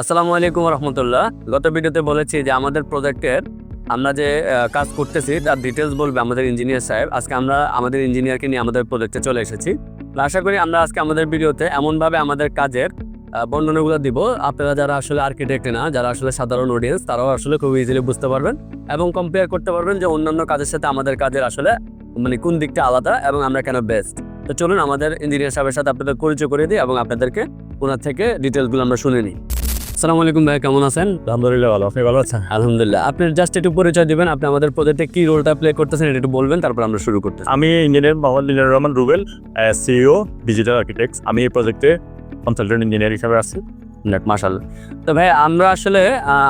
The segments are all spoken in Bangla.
আসসালামু আলাইকুম রহমতুল্লাহ। গত ভিডিওতে বলেছি যে আমাদের প্রজেক্টের আমরা যে কাজ করতেছি, তার ডিটেলস বলবে আমাদের ইঞ্জিনিয়ার সাহেব। আজকে আমরা আমাদের ইঞ্জিনিয়ারকে নিয়ে আমাদের প্রজেক্টে চলে এসেছি। আশা করি আমরা আজকে আমাদের ভিডিওতে এমনভাবে আমাদের কাজের বর্ণনাগুলো দিব। আপনারা যারা আসলে আর্কিটেক্ট না, যারা আসলে সাধারণ অডিয়েন্স তারাও আসলে খুব ইজিলি বুঝতে পারবেন এবং কম্পেয়ার করতে পারবেন যে অন্যান্য কাজের সাথে আমাদের কাজের আসলে মানে কোন দিকটা আলাদা এবং আমরা কেন বেস্ট তো চলুন আমাদের ইঞ্জিনিয়ার সাহেবের সাথে আপনাদের পরিচয় করে দিই এবং আপনাদেরকে ওনার থেকে ডিটেলসগুলো আমরা শুনে নিই। আসসালামু আলাইকুম ভাই কেমন আছেন? আলহামদুলিল্লাহ ভালো আপনি ভালো আছেন? আলহামদুলিল্লাহ। আপনি জাস্ট একটু পরিচয় দিবেন আপনি আমাদের প্রজেক্টে কি রোলটা প্লে করতেছেন এটা একটু বলবেন তারপর আমরা শুরু করতেছি। আমি engineer Mohammad Linar Rahman Rubel CEO digital architects আমি এই প্রজেক্টে কনসালটেন্ট ইঞ্জিনিয়ার হিসাবে আছি। মাশাল্লাহ তো ভাই আমরা আসলে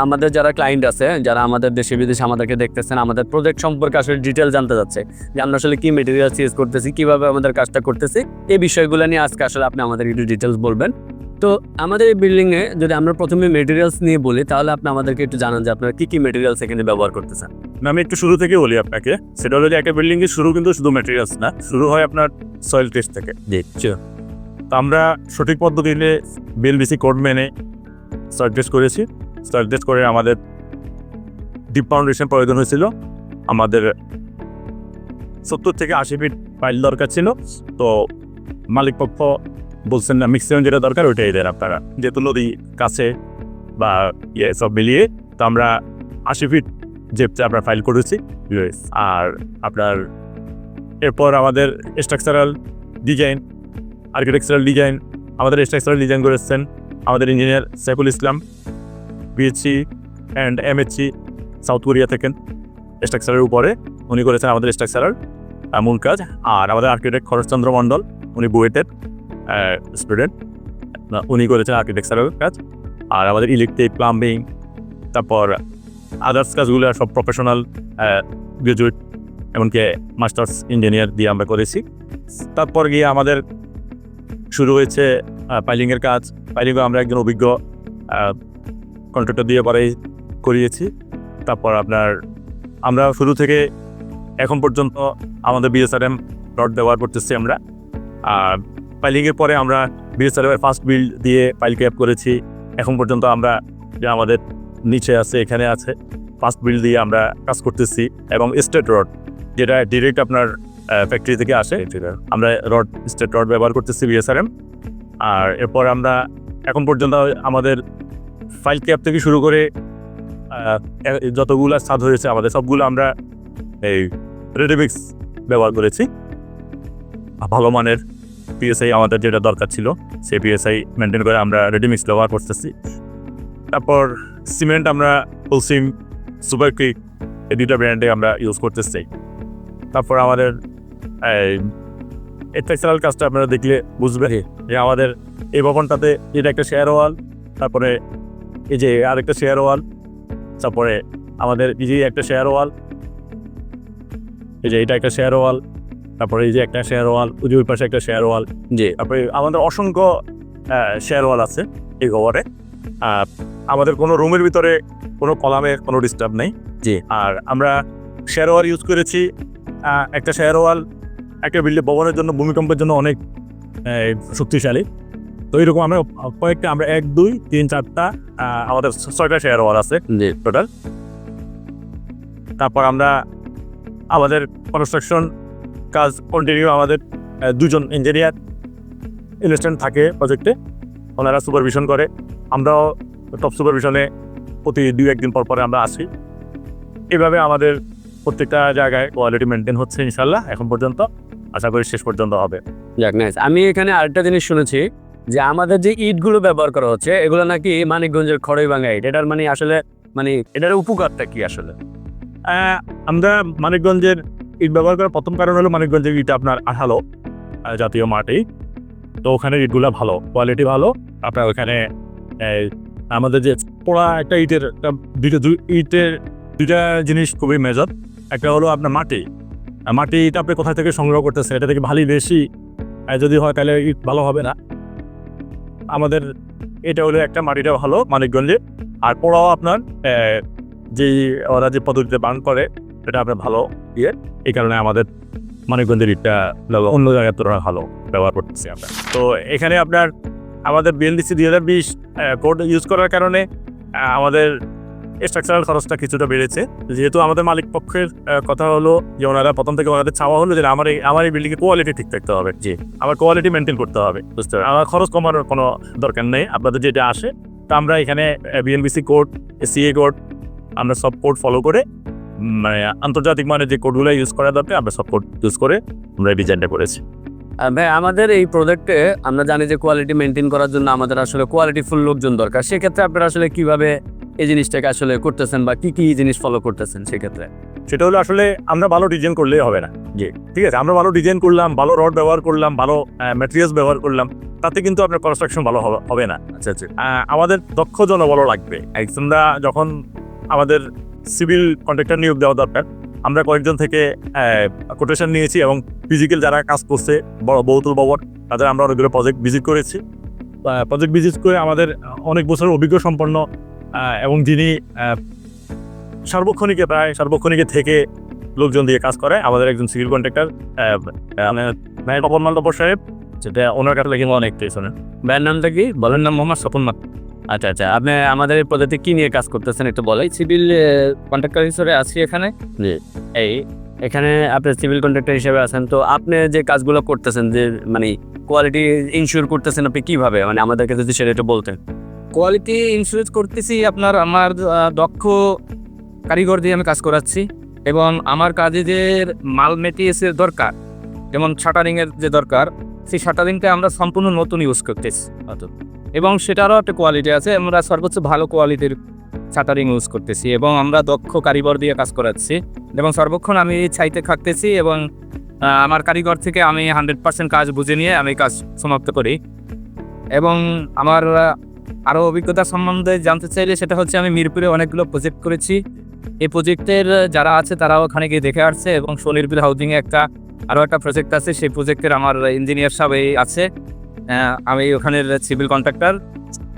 আমাদের যারা ক্লায়েন্ট আছে যারা আমাদের দেশে বিদেশে আমাদেরকে দেখতেছেন আমাদের প্রজেক্ট সম্পর্কে আসলে ডিটেল জানতে যাচ্ছে যে আমরা আসলে কি মেটেরিয়ালস ইউজ করতেছি কীভাবে আমাদের কাজটা করতেছি এই বিষয়গুলো নিয়ে আজকে আসলে আপনি আমাদের একটু ডিটেলস বলবেন। তো আমাদের এই বিল্ডিংয়ে যদি আমরা প্রথমে মেটেরিয়ালস নিয়ে বলি তাহলে আপনি আমাদেরকে একটু জানান যে আপনারা কি কি মেটেরিয়ালস এখানে ব্যবহার করতেছেন। না, আমি একটু শুরু থেকে বলি আপনাকে। সেটা হলো যে একটা বিল্ডিং এর শুরু কিন্তু শুধু ম্যাটেরিয়ালস না শুরু হয় আপনার সয়েল টেস্ট থেকে। জি তো আমরা সঠিক পদ্ধতিতে বিএলবিসি কোড মেনে সার্চ টেস্ট করেছি। সার্চ টেস্ট করে আমাদের ডিপ ফাউন্ডেশন প্রয়োজন হয়েছিল। আমাদের সত্তর থেকে আশি ফিট পাইল দরকার ছিল। তো মালিক পক্ষ বলছেন না মিক্সিমাম যেটা দরকার ওইটাই দেন আপনারা। যেহেতু নদী কাছে বা ইয়ে সব মিলিয়ে, তো আমরা আশি ফিট জেপতে আমরা ফাইল করেছি আর আপনার এরপর আমাদের স্ট্রাকচারাল ডিজাইন আর্কিটেকচারাল ডিজাইন আমাদের স্ট্রাকচারাল ডিজাইন করেছেন আমাদের engineer Saiful Islam BSc and MSc South Korea থেকেন স্ট্রাকচারের উপরে উনি করেছেন আমাদের স্ট্রাকচারাল মূল কাজ। আর আমাদের আর্কিটেক্ট খরচচন্দ্র মণ্ডল, উনি বুয়েটের স্টুডেন্ট উনি করেছেন আর্কিটেকচারের কাজ, আর আমাদের ইলেকট্রিক প্লাম্বিং তারপর আদার্স কাজগুলো সব প্রফেশনাল গ্রাজুয়েট এমনকি মাস্টার্স ইঞ্জিনিয়ার দিয়ে আমরা করেছি। তারপর গিয়ে আমাদের শুরু হয়েছে পাইলিংয়ের কাজ। পাইলিংও আমরা একজন অভিজ্ঞ কন্ট্রাক্টর দিয়ে পরে করিয়েছি। তারপর আপনার আমরা শুরু থেকে এখন পর্যন্ত আমাদের বিএসআরএম ডট ব্যবহার করতেছি আমরা। আর পাইলিংয়ের পরে আমরা বিএসআরএম এর ফার্স্ট বিল্ড দিয়ে পাইল ক্যাপ করেছি। এখন পর্যন্ত আমরা যে আমাদের নিচে আছে, এখানে আছে ফার্স্ট বিল্ড দিয়ে আমরা কাজ করতেছি। এবং স্টেট রড যেটা ডিরেক্ট আপনার ফ্যাক্টরি থেকে আসে, আমরা রড স্টেট রড ব্যবহার করতেছি বিএসআরএম। আর এরপর আমরা এখন পর্যন্ত আমাদের ফাইল ক্যাপ থেকে শুরু করে যতগুলো স্বাদ হয়েছে, আমাদের সবগুলো আমরা এই রেডিমিক্স ব্যবহার করেছি। ভালো মানের পিএসআই আমাদের যেটা দরকার ছিল সেই পিএসআই মেনটেন করে আমরা রেডিমিক্স ব্যবহার করতেছি। তারপর সিমেন্ট আমরা ফুলসিম সুপার কুইক এই দুইটা ব্র্যান্ডে আমরা ইউজ করতেছি। তারপর আমাদের স্ট্রাকচারাল কাজটা আপনারা দেখলে বুঝবেন যে আমাদের এই ভবনটাতে এটা একটা শেয়ার ওয়াল তারপরে এই যে আরেকটা শেয়ার ওয়াল তারপরে আমাদের এই যে একটা শেয়ার ওয়াল এই যে এটা একটা শেয়ার ওয়াল তারপরে এই যে একটা শেয়ার ওয়াল ওই যে ওই পাশে একটা শেয়ার ওয়াল জি। তারপরে আমাদের অসংখ্য শেয়ার ওয়াল আছে এই খবরে আর আমাদের কোনো রুমের ভিতরে কোনো কলামের কোনো ডিস্টার্ব নেই। জি। আর আমরা শেয়ার ওয়াল ইউজ করেছি একটা শেয়ার ওয়াল একটা বিল্ডিং ভবনের জন্য ভূমিকম্পের জন্য অনেক শক্তিশালী। তো এইরকম আমরা কয়েকটা আমরা এক দুই তিন চারটা আমাদের ছয়টা শেয়ার ওয়াল আছে জি। টোটাল তারপর আমরা আমাদের কনস্ট্রাকশন কাজ কন্টিনিউ আমাদের দুজন ইঞ্জিনিয়ার ইনভেস্টমেন্ট থাকে প্রজেক্টে ওনারা সুপারভিশন করে। আমরাও টপ সুপারভিশনে প্রতি দুই একদিন পর পরে আমরা আসি। এইভাবে আমাদের প্রত্যেকটা জায়গায় কোয়ালিটি মেনটেন হচ্ছে ইনশাল্লাহ এখন পর্যন্ত। আশা করি শেষ পর্যন্ত হবে। যাক নাইস আমি এখানে আরেকটা জিনিস শুনেছি যে আমাদের যে ইটগুলো ব্যবহার করা হচ্ছে এগুলো নাকি মানিকগঞ্জের খড়ই ভাঙা ইট। এটার মানে আসলে মানে এটার উপকারটা কি আসলে? আমরা মানিকগঞ্জের ইট ব্যবহার করার প্রথম কারণ হলো মানিকগঞ্জের ইট আপনার আঠালো জাতীয় মাটি। তো ওখানে ইটগুলো ভালো কোয়ালিটি ভালো। আপনার ওখানে আমাদের যে পোড়া একটা ইটের একটা দুইটা দুই ইটের দুইটা জিনিস খুবই মেজর একটা হলো আপনার মাটি। আর মাটিটা আপনি কোথা থেকে সংগ্রহ করতেছেন? এটা থেকে ভালোই বেশি। যদি হয় তাহলে ইট ভালো হবে না। আমাদের এটা হলো একটা মাটিটা ভালো মানিকগঞ্জে আর পোড়াও আপনার আহ, যে ওরা যে পদ্ধতিতে বান করে এটা আপনার ভালো ইয়ে। এই কারণে আমাদের মানিকগঞ্জের ইটটা অন্য জায়গার তুলনায় ভালো ব্যবহার করতেছি আমরা। তো এখানে আপনার আমাদের বিএলডিসি দুই হাজার বিশ কোড ইউজ করার কারণে আমাদের স্ট্রাকচারাল খরচটা কিছুটা বেড়েছে। যেহেতু আমাদের মালিক পক্ষের কথা হলো যে ওনারা প্রথম থেকে ওনাদের চাওয়া হলো যে আমার এই আমার এই বিল্ডিংয়ের কোয়ালিটি ঠিক থাকতে হবে। যে আমার কোয়ালিটি মেনটেন করতে হবে, বুঝতে আমার খরচ কমানোর কোনো দরকার নেই, আপনাদের যেটা আসে। তা আমরা এখানে বিএনবিসি কোড সিএ কোড আমরা সব কোড ফলো করে মানে আন্তর্জাতিক মানের যে কোডগুলো ইউজ করা দরকার আমরা সব কোড ইউজ করে আমরা এই ডিজাইনটা করেছি। ভাই আমাদের এই প্রোডাক্টে আমরা জানি যে কোয়ালিটি মেনটেন করার জন্য আমাদের আসলে কোয়ালিটি ফুল লোকজন দরকার। সেক্ষেত্রে আপনারা আসলে কীভাবে এই জিনিসটাকে আসলে করতেছেন বা কি কি জিনিস ফলো করতেছেন সেক্ষেত্রে? সেটা হলো আসলে আমরা ভালো ডিজাইন করলেই হবে না। যে ঠিক আছে আমরা ভালো ডিজাইন করলাম ভালো রড ব্যবহার করলাম ভালো ম্যাটেরিয়ালস ব্যবহার করলাম তাতে কিন্তু আপনার কনস্ট্রাকশন ভালো হবে- না। আচ্ছা আচ্ছা। আমাদের দক্ষ জনবলও লাগবে। আমরা যখন আমাদের সিভিল কন্ট্রাক্টর নিয়োগ দেওয়া দরকার। আমরা কয়েকজন থেকে কোটেশন নিয়েছি এবং ফিজিক্যাল যারা কাজ করছে, বড় বহুতল ভবন, তাদের আমরা অনেকগুলো প্রজেক্ট ভিজিট করেছি। প্রজেক্ট ভিজিট করে আমাদের অনেক বছর অভিজ্ঞ সম্পন্ন এবং যিনি সার্বক্ষণিকে প্রায়, সার্বক্ষণিকে থেকে লোকজন দিয়ে কাজ করে, আমাদের একজন সিভিল কন্ট্রাক্টর পবন মাল্লব সাহেব, যেটা ওনার কাছে লেগে অনেক পেছনে। ভাইয়ের নামটা কি? বলেন নাম মোহাম্মদ স্বপন মাত আচ্ছা আচ্ছা। আপনি আমাদের এই প্রজেক্টে কি নিয়ে কাজ করতেছেন একটু বলাই সিভিল কন্ট্রাক্টর হিসেবে আছি এখানে। এই এখানে আপনি সিভিল কন্ট্রাক্টর হিসেবে আছেন। তো আপনি যে কাজগুলো করতেছেন যে মানে কোয়ালিটি ইনশিওর করতেছেন আপনি কীভাবে? মানে আমাদেরকে যদি সেটা একটু বলতেন। কোয়ালিটি ইন্স্যুরেন্স করতেছি আপনার আমার দক্ষ কারিগর দিয়ে আমি কাজ করাচ্ছি। এবং আমার কাজে যে মাল মেটিরিয়ালসের দরকার যেমন শাটারিংয়ের যে দরকার সেই শাটারিংটা আমরা সম্পূর্ণ নতুন ইউজ করতেছি। এবং সেটারও একটা কোয়ালিটি আছে। আমরা সর্বোচ্চ ভালো কোয়ালিটির শাটারিং ইউজ করতেছি এবং আমরা দক্ষ কারিগর দিয়ে কাজ করাচ্ছি। এবং সর্বক্ষণ আমি ছাইতে থাকতেছি এবং আমার কারিগর থেকে আমি হান্ড্রেড পার্সেন্ট কাজ বুঝে নিয়ে আমি কাজ সমাপ্ত করি। এবং আমার আরও অভিজ্ঞতা সম্বন্ধে জানতে চাইলে সেটা হচ্ছে আমি মিরপুরে অনেকগুলো প্রজেক্ট করেছি। এই প্রজেক্টের যারা আছে তারাও ওখানে গিয়ে দেখে আসছে এবং সোনিরপুর হাউজিংয়ে একটা আরও একটা প্রজেক্ট আছে। সেই প্রজেক্টের আমার ইঞ্জিনিয়ার এই আছে। আমি ওখানের সিভিল কন্ট্রাক্টর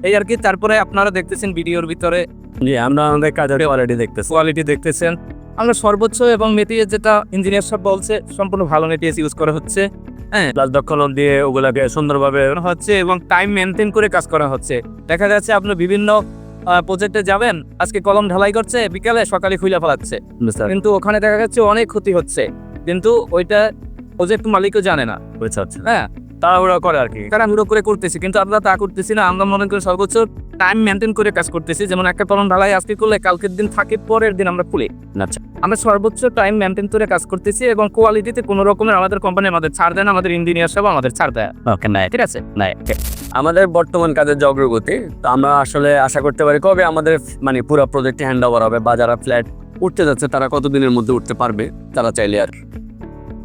এই আর কি তারপরে আপনারা দেখতেছেন ভিডিওর ভিতরে। জি আমরা আমাদের কাজের কোয়ালিটি দেখতেছি। কোয়ালিটি দেখতেছেন। আমরা সর্বোচ্চ এবং মেটেরিয়াল যেটা ইঞ্জিনিয়ার সব বলছে সম্পূর্ণ ভালো মেটেরিয়াল ইউজ করা হচ্ছে। প্লাস দক্ষ লোক দিয়ে ওগুলাকে সুন্দরভাবে হচ্ছে এবং টাইম মেনটেন করে কাজ করা হচ্ছে। দেখা যাচ্ছে আপনি বিভিন্ন প্রজেক্টে যাবেন আজকে কলম ঢালাই করছে বিকালে সকালে খুলে ফেলাচ্ছে। কিন্তু ওখানে দেখা যাচ্ছে অনেক ক্ষতি হচ্ছে। কিন্তু ওইটা প্রজেক্ট মালিকও জানে না। হ্যাঁ। তাড়াহুড়া করে আর কি। তারা হুড়ো করে করতেছি কিন্তু আমরা তা করতেছি না। আমরা মনে করি সর্বোচ্চ টাইম মেনটেন করে কাজ করতেছি। যেমন একটা কলম ঢালাই আজকে করলে কালকের দিন থাকে পরের দিন আমরা খুলি। আচ্ছা আমরা সর্বোচ্চ টাইম মেনটেন করে কাজ করতেছি এবং কোয়ালিটিতে কোনো রকমের আমাদের কোম্পানি আমাদের ছাড় দেয় না আমাদের ইঞ্জিনিয়ার সব আমাদের ছাড় দেয়। ওকে নাই ঠিক আছে? নাই আমাদের বর্তমান কাজের যে অগ্রগতি তো আমরা আসলে আশা করতে পারি কবে আমাদের মানে পুরো প্রজেক্টটি হ্যান্ড ওভার হবে বা যারা ফ্ল্যাট উঠতে যাচ্ছে তারা কতদিনের মধ্যে উঠতে পারবে তারা চাইলে আর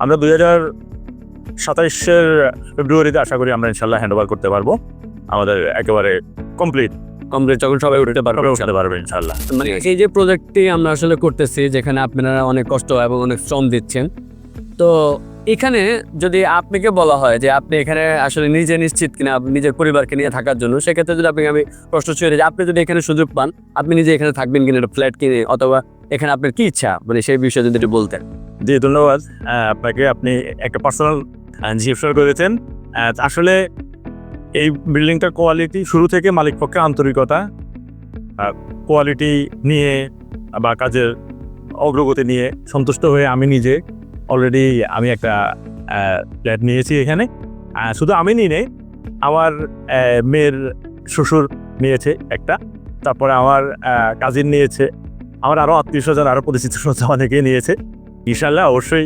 আমরা দুই হাজার সাতাইশের ফেব্রুয়ারিতে আশা করি আমরা ইনশাল্লাহ হ্যান্ড ওভার করতে পারব। আমাদের একেবারে কমপ্লিট কমপ্লিট যখন সবাই উঠতে পারবে উঠতে পারবে ইনশাল্লাহ মানে এই যে প্রজেক্টটি আমরা আসলে করতেছি যেখানে আপনারা অনেক কষ্ট এবং অনেক শ্রম দিচ্ছেন তো এখানে যদি আপনাকে বলা হয় যে আপনি এখানে আসলে নিজে নিশ্চিত কিনা নিজের পরিবারকে নিয়ে থাকার জন্য সেক্ষেত্রে যদি আপনাকে আমি প্রশ্ন ছুঁয়ে আপনি যদি এখানে সুযোগ পান আপনি নিজে এখানে থাকবেন কিনা একটা ফ্ল্যাট কিনে অথবা এখানে আপনার কি ইচ্ছা? মানে সেই বিষয়ে যদি একটু বলতেন। জি, ধন্যবাদ। আপনাকে আপনি একটা পার্সোনাল জিজ্ঞাসা করেছেন আসলে এই বিল্ডিংটার কোয়ালিটি শুরু থেকে মালিক পক্ষে আন্তরিকতা কোয়ালিটি নিয়ে বা কাজের অগ্রগতি নিয়ে সন্তুষ্ট হয়ে আমি নিজে অলরেডি আমি একটা ফ্ল্যাট নিয়েছি এখানে। শুধু আমি নিই নেই, আমার মেয়ের শ্বশুর নিয়েছে একটা, তারপরে আমার কাজিন নিয়েছে আমার আরও আত্মীয় স্বজন আরও পরিচিত স্বজন অনেকেই নিয়েছে। ইনশাল্লাহ অবশ্যই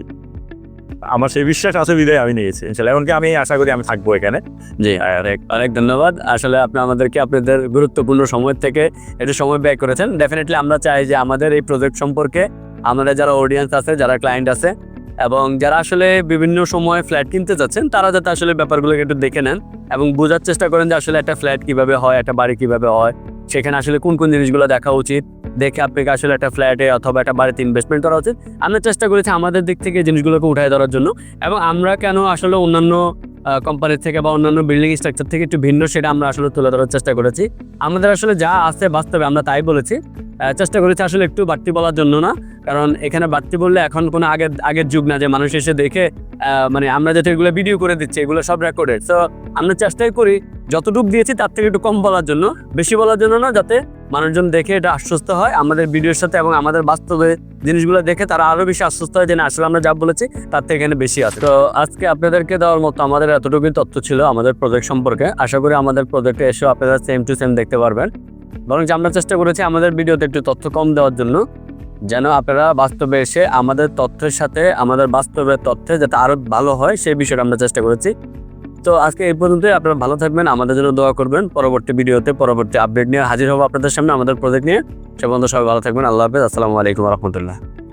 আমার সেই বিশ্বাস আছে, বিদায় আমি নিয়েছি। ইনশাল্লাহ এমনকি আমি আশা করি আমি থাকব এখানে। জি, অনেক অনেক ধন্যবাদ। আসলে আপনি আমাদেরকে আপনাদের গুরুত্বপূর্ণ সময় থেকে একটু সময় ব্যয় করেছেন। ডেফিনেটলি আমরা চাই যে আমাদের এই প্রজেক্ট সম্পর্কে আমাদের যারা অডিয়েন্স আছে, যারা ক্লায়েন্ট আছে, এবং যারা আসলে বিভিন্ন সময় ফ্ল্যাট কিনতে যাচ্ছেন, তারা যাতে আসলে ব্যাপারগুলোকে একটু দেখে নেন এবং বোঝার চেষ্টা করেন যে আসলে একটা ফ্ল্যাট কীভাবে হয়, একটা বাড়ি কীভাবে হয়, সেখানে আসলে কোন কোন জিনিসগুলো দেখা উচিত। দেখে আপনাকে আসলে একটা ফ্ল্যাটে অথবা একটা বাড়িতে ইনভেস্টমেন্ট করা উচিত? আমরা চেষ্টা করেছি আমাদের দিক থেকে জিনিসগুলোকে উঠায় ধরার জন্য। এবং আমরা কেন আসলে অন্যান্য কোম্পানির থেকে বা অন্যান্য বিল্ডিং স্ট্রাকচার থেকে একটু ভিন্ন সেটা আমরা আসলে তুলে ধরার চেষ্টা করেছি। আমাদের আসলে যা আছে বাস্তবে আমরা তাই বলেছি। চেষ্টা করেছি আসলে একটু বাড়তি বলার জন্য না। কারণ এখানে বাড়তি বললে এখন কোনো আগের আগের যুগ না যে মানুষ এসে দেখে মানে আমরা যেটা এগুলো ভিডিও করে দিচ্ছি, এগুলো সব রেকর্ডেড তো আমরা চেষ্টাই করি যতটুকু দিয়েছি তার থেকে একটু কম বলার জন্য। বেশি বলার জন্য না, যাতে মানুষজন দেখে এটা আশ্বস্ত হয়, আমাদের ভিডিওর সাথে এবং আমাদের বাস্তবে জিনিসগুলো দেখে তারা আরও বেশি আশ্বস্ত হয় যে না, আসলে আমরা যা বলেছি তার থেকে এখানে বেশি আছে। তো আজকে আপনাদেরকে দেওয়ার মতো আমাদের এতটুকুই তথ্য ছিল আমাদের প্রজেক্ট সম্পর্কে। আশা করি আমাদের প্রজেক্টে এসেও আপনারা সেম টু সেম দেখতে পারবেন। বরং আমরা চেষ্টা করেছি আমাদের ভিডিওতে একটু তথ্য কম দেওয়ার জন্য, যেন আপনারা বাস্তবে এসে আমাদের তথ্যের সাথে, আমাদের বাস্তবের তথ্যে যাতে আরও ভালো হয়, সেই বিষয়টা আমরা চেষ্টা করেছি। তো আজকে এই পর্যন্তই, আপনারা ভালো থাকবেন, আমাদের জন্য দোয়া করবেন। পরবর্তী ভিডিওতে পরবর্তী আপডেট নিয়ে হাজির হব আপনাদের সামনে আমাদের প্রজেক্ট নিয়ে। সে পর্যন্ত সবাই ভালো থাকবেন, আল্লাহ হাফেজ, আসসালামু আলাইকুম রহমতুল্লাহ।